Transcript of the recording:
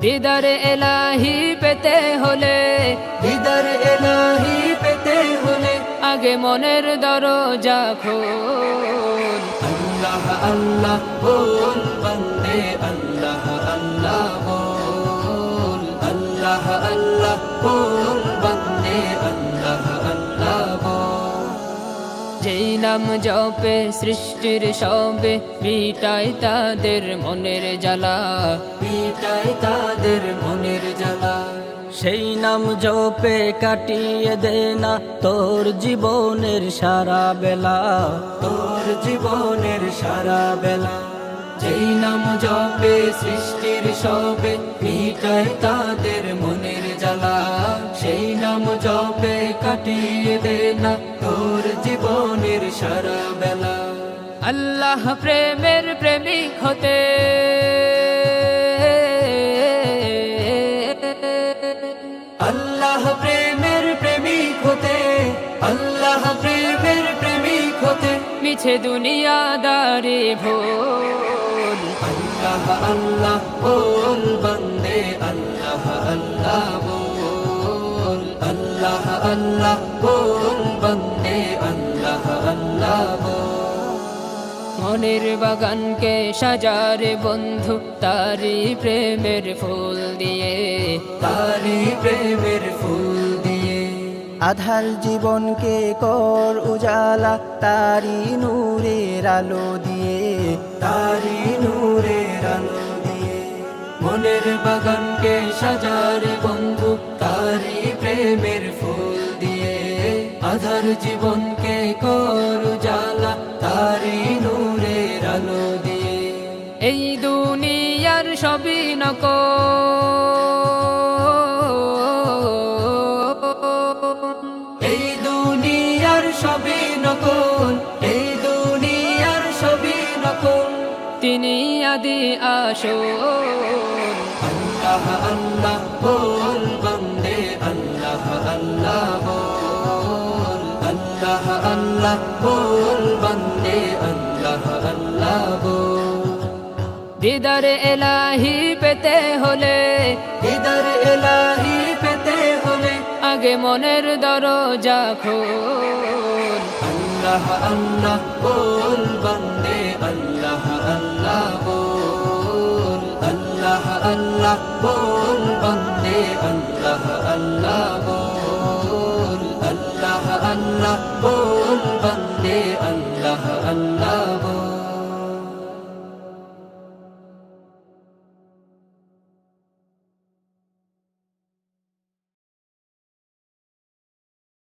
দিদার এলাহি পেতে হলে দিদার এলাহি পেতে হলে। আগে মনের দরজা খোল। আল্লাহ আল্লাহ বল নাম জপে সৃষ্টির সবে। মিটাই তাদের মনের জ্বালা। মিটাই তাদের মনের জ্বালা। সেই নাম জপে কাটিয়ে দে না তোর জীবনের সারা বেলা। তোর জীবনের সারা বেলা। যেই নাম জপে সৃষ্টির সবে। মিটাই তাদের মনের জ্বালা। সেই নাম জপে কাটিয়ে দে না তোর সারা বেলা আল্লাহ প্রেমের প্রেমিক হতে। আল্লাহ প্রেমের প্রেমিক হতে। আল্লাহ প্রেমের প্রেমিক হতে। মিছে দুনিয়াদারি ভোল। আল্লাহ আল্লাহ বল বন্দে আল্লাহ আল্লাহ বল আল্লাহ আল্লাহ বল বন্দে আল্লাহ মনের বাগানকে সাজারে বন্ধু তারি প্রেমের ফুল দিয়ে তারি প্রেমের ফুল দিয়ে। আধার জীবনকে কর উজালা তারি নূরের আলো দিয়ে তারি নূরের আলো দিয়ে। মনের বাগানকে সাজারে বন্ধু তারি প্রেমের ফুল দিয়ে। আধার জীবনকে দুনিয়ার এই দুনিয়ার সবই নকল এই দুনিয়ার সবই নকল তিনি আদি আসল। আল্লাহ আল্লাহ বল বন্দে আল্লাহ আল্লাহ বল। আল্লাহ আল্লাহ বল বন্দে আল্লাহ আল্লাহ বল। দিদার এলাহি পেতে হলে দিদার এলাহি পেতে হলে আগে মনের দরজা খোল। আল্লাহ আল্লাহ বল বন্দে আল্লাহ আল্লাহ বল। আল্লাহ আল্লাহ বল বন্দে আল্লাহ আল্লাহ বল। আল্লাহ আল্লাহ বল বন্দে আল্লাহ আল্লাহ